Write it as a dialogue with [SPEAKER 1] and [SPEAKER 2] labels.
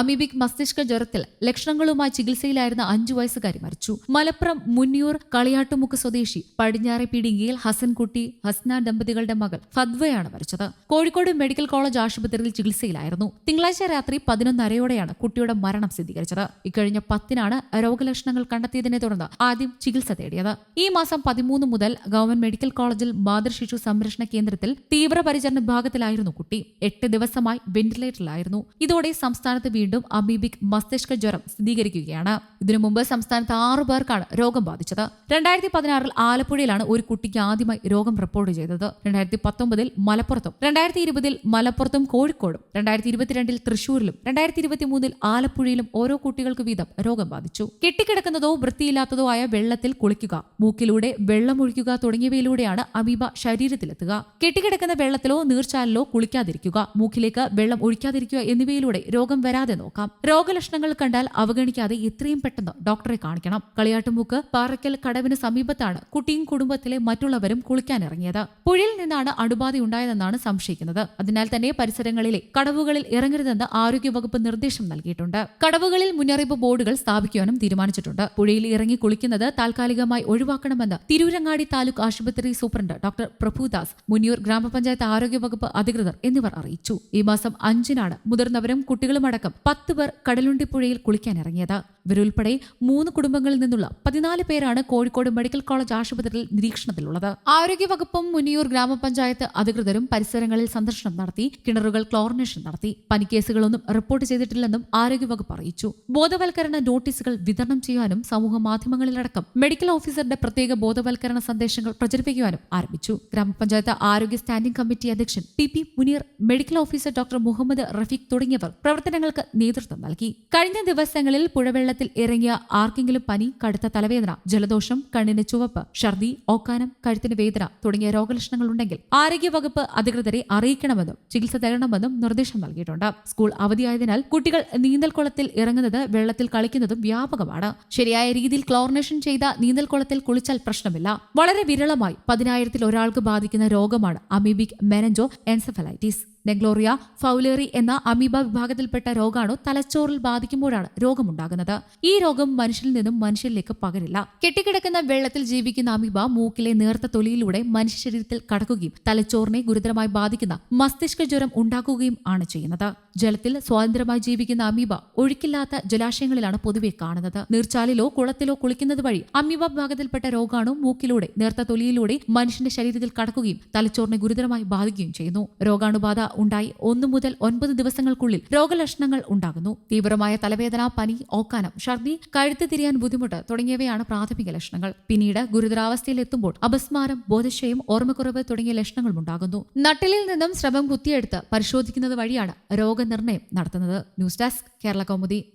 [SPEAKER 1] amoebic മസ്തിഷ്ക ജ്വരത്തിൽ ലക്ഷണങ്ങളുമായി ചികിത്സയിലായിരുന്ന അഞ്ചു വയസ്സുകാരി മരിച്ചു മലപ്പുറം മുന്നിയൂർ കളിയാട്ടുമുക്ക് സ്വദേശി പടിഞ്ഞാറെ പീടികയിൽ ഹസൻകുട്ടി ഹസ്ന ദമ്പതികളുടെ മകൾ ഫദ്വയാണ് മരിച്ചത് കോഴിക്കോട് മെഡിക്കൽ കോളേജ് ആശുപത്രിയിൽ ചികിത്സയിലായിരുന്നു തിങ്കളാഴ്ച രാത്രി പതിനൊന്നരയോടെയാണ് കുട്ടിയുടെ മരണം സ്ഥിരീകരിച്ചത് ഇക്കഴിഞ്ഞ പത്തിനാണ് രോഗലക്ഷണങ്ങൾ കണ്ടെത്തിയതിനെ തുടർന്ന് ആദ്യം ചികിത്സ തേടിയത് ഈ മാസം പതിമൂന്ന് മുതൽ ഗവൺമെന്റ് മെഡിക്കൽ കോളേജിൽ മാതൃശിശു സംരക്ഷണ കേന്ദ്രത്തിൽ തീവ്രപരിചരണ വിഭാഗത്തിലായിരുന്നു കുട്ടി എട്ട് ദിവസമായി വെന്റിലേറ്ററിലായിരുന്നു ഇതോടെ സംസ്ഥാനത്ത് വീണ്ടും അമീബിക് മസ്തിഷ്ക ജ്വരം സ്ഥിരീകരിക്കുകയാണ് ഇതിനു മുമ്പ് സംസ്ഥാനത്ത് ആറു പേർക്കാണ് രോഗം ബാധിച്ചത് രണ്ടായിരത്തി പതിനാറിൽ ആലപ്പുഴയിലാണ് ഒരു കുട്ടിക്ക് ആദ്യമായി രോഗം റിപ്പോർട്ട് ചെയ്തത് രണ്ടായിരത്തി പത്തൊമ്പതിൽ മലപ്പുറത്തും രണ്ടായിരത്തി ഇരുപതിൽ മലപ്പുറത്തും കോഴിക്കോടും രണ്ടായിരത്തി ഇരുപത്തിരണ്ടിൽ തൃശൂരിലും രണ്ടായിരത്തി ഇരുപത്തിമൂന്നിൽ ആലപ്പുഴയിലും ഓരോ കുട്ടികൾക്ക് വീതം രോഗം ബാധിച്ചു കെട്ടിക്കിടക്കുന്നതോ വൃത്തിയില്ലാത്തതോ ആയ വെള്ളത്തിൽ കുളിക്കുക മൂക്കിലൂടെ വെള്ളമൊഴിക്കുക തുടങ്ങിയവയിലൂടെയാണ് അമീബ ശരീരത്തിലെത്തുക കെട്ടിക്കിടക്കുന്ന വെള്ളത്തിലോ നീർച്ചാലിലോ കുളിക്കാതിരിക്കുക മൂക്കിലേക്ക് വെള്ളം ഒഴിക്കാതിരിക്കുക എന്നിവയിലൂടെ രോഗം വരാതെ തന്നെ നോക്കാം രോഗലക്ഷണങ്ങൾ കണ്ടാൽ അവഗണിക്കാതെ എത്രയും പെട്ടെന്ന് ഡോക്ടറെ കാണിക്കണം കളിയാട്ടുമുക്ക് പാറയ്ക്കൽ കടവിന് സമീപത്താണ് കുട്ടിയും കുടുംബത്തിലെ മറ്റുള്ളവരും കുളിക്കാനിറങ്ങിയത് പുഴയിൽ നിന്നാണ് ഉണ്ടായതെന്നാണ് സംശയിക്കുന്നത് അതിനാൽ തന്നെ പരിസരങ്ങളിലെ കടവുകളിൽ ഇറങ്ങരുതെന്ന് ആരോഗ്യവകുപ്പ് നിർദ്ദേശം നൽകിയിട്ടുണ്ട് കടവുകളിൽ മുന്നറിയിപ്പ് ബോർഡുകൾ സ്ഥാപിക്കുവാനും തീരുമാനിച്ചിട്ടുണ്ട് പുഴയിൽ ഇറങ്ങി കുളിക്കുന്നത് താൽക്കാലികമായി ഒഴിവാക്കണമെന്ന് തിരൂരങ്ങാടി താലൂക്ക് ആശുപത്രി സൂപ്രണ്ട് ഡോക്ടർ പ്രഭുദാസ് മുനിയൂർ ഗ്രാമപഞ്ചായത്ത് ആരോഗ്യവകുപ്പ് അധികൃതർ എന്നിവർ അറിയിച്ചു ഈ മാസം അഞ്ചിനാണ് മുതിർന്നവരും കുട്ടികളുമടക്കം പത്ത് പേർ കടലുണ്ടിപ്പുഴയിൽ കുളിക്കാനിറങ്ങിയത് ഇവരുൾപ്പെടെ മൂന്ന് കുടുംബങ്ങളിൽ നിന്നുള്ള പതിനാല് പേരാണ് കോഴിക്കോട് മെഡിക്കൽ കോളേജ് ആശുപത്രിയിൽ നിരീക്ഷണത്തിലുള്ളത് ആരോഗ്യവകുപ്പും മുനിയൂർ ഗ്രാമപഞ്ചായത്ത് അധികൃതരും പരിസരങ്ങളിൽ സന്ദർശനം നടത്തി കിണറുകൾ ക്ലോറിനേഷൻ നടത്തി പനിക്കേസുകളൊന്നും റിപ്പോർട്ട് ചെയ്തിട്ടില്ലെന്നും ആരോഗ്യവകുപ്പ് അറിയിച്ചു ബോധവൽക്കരണ നോട്ടീസുകൾ വിതരണം ചെയ്യാനും സമൂഹ മാധ്യമങ്ങളിലടക്കം മെഡിക്കൽ ഓഫീസറുടെ പ്രത്യേക ബോധവൽക്കരണ സന്ദേശങ്ങൾ പ്രചരിപ്പിക്കുവാനും ആരംഭിച്ചു ഗ്രാമപഞ്ചായത്ത് ആരോഗ്യ സ്റ്റാൻഡിംഗ് കമ്മിറ്റി അധ്യക്ഷൻ T P Muneer medical officer doctor Muhammad Rafeeq തുടങ്ങിയവർ പ്രവർത്തനങ്ങൾക്ക് നേതൃത്വം നൽകി കഴിഞ്ഞ ദിവസങ്ങളിൽ പുഴവെള്ളത്തിൽ ഇറങ്ങിയ ആർക്കെങ്കിലും പനി കടുത്ത തലവേദന ജലദോഷം കണ്ണിന് ചുവപ്പ് ഛർദി ഓക്കാനം കഴുത്തിന് വേദന തുടങ്ങിയ രോഗലക്ഷണങ്ങൾ ഉണ്ടെങ്കിൽ ആരോഗ്യവകുപ്പ് അധികൃതരെ അറിയിക്കണമെന്നും ചികിത്സ തേടണമെന്നും നിർദ്ദേശം നൽകിയിട്ടുണ്ട് സ്കൂൾ അവധിയായതിനാൽ കുട്ടികൾ നീന്തൽക്കുളത്തിൽ ഇറങ്ങുന്നത് വെള്ളത്തിൽ കളിക്കുന്നതും വ്യാപകമാണ് ശരിയായ രീതിയിൽ ക്ലോറിനേഷൻ ചെയ്ത നീന്തൽക്കുളത്തിൽ കുളിച്ചാൽ പ്രശ്നമില്ല വളരെ വിരളമായി പതിനായിരത്തിൽ ഒരാൾക്ക് ബാധിക്കുന്ന രോഗമാണ് amoebic meningoencephalitis Naegleria fowleri എന്ന അമീബ വിഭാഗത്തിൽപ്പെട്ട രോഗാണു തലച്ചോറിൽ ബാധിക്കുമ്പോഴാണ് രോഗമുണ്ടാകുന്നത് ഈ രോഗം മനുഷ്യരിൽ നിന്നും മനുഷ്യരിലേക്ക് പകരില്ല കെട്ടിക്കിടക്കുന്ന വെള്ളത്തിൽ ജീവിക്കുന്ന അമീബ മൂക്കിലെ നേർത്ത തൊലിയിലൂടെ മനുഷ്യ ശരീരത്തിൽ കടക്കുകയും തലച്ചോറിനെ ഗുരുതരമായി ബാധിക്കുന്ന മസ്തിഷ്ക ജ്വരം ഉണ്ടാക്കുകയും ആണ് ചെയ്യുന്നത് ജലത്തിൽ സ്വാതന്ത്ര്യമായി ജീവിക്കുന്ന അമീബ ഒഴുക്കില്ലാത്ത ജലാശയങ്ങളിലാണ് പൊതുവെ കാണുന്നത് നീർച്ചാലിലോ കുളത്തിലോ കുളിക്കുന്നത് വഴി അമീബ വിഭാഗത്തിൽപ്പെട്ട രോഗാണു മൂക്കിലൂടെ നേർത്ത തൊലിയിലൂടെ മനുഷ്യന്റെ ശരീരത്തിൽ കടക്കുകയും തലച്ചോറിനെ ഗുരുതരമായി ബാധിക്കുകയും ചെയ്യുന്നു രോഗാണുബാധ ഉണ്ടായി ഒന്നു മുതൽ ഒൻപത് ദിവസങ്ങൾക്കുള്ളിൽ രോഗലക്ഷണങ്ങൾ ഉണ്ടാകുന്നു തീവ്രമായ തലവേദന പനി ഓക്കാനം ഛർദി കഴുത്ത് തിരിയാൻ ബുദ്ധിമുട്ട് തുടങ്ങിയവയാണ് പ്രാഥമിക ലക്ഷണങ്ങൾ പിന്നീട് ഗുരുതരാവസ്ഥയിലെത്തുമ്പോൾ അപസ്മാരം ബോധശയം ഓർമ്മക്കുറവ് തുടങ്ങിയ ലക്ഷണങ്ങളും ഉണ്ടാകുന്നു നട്ടിലിൽ നിന്നും ശ്രമം കുത്തിയെടുത്ത് പരിശോധിക്കുന്നത് വഴിയാണ് രോഗനിർണയം നടത്തുന്നത് ന്യൂസ് ഡെസ്ക് കേരള കൗമുദി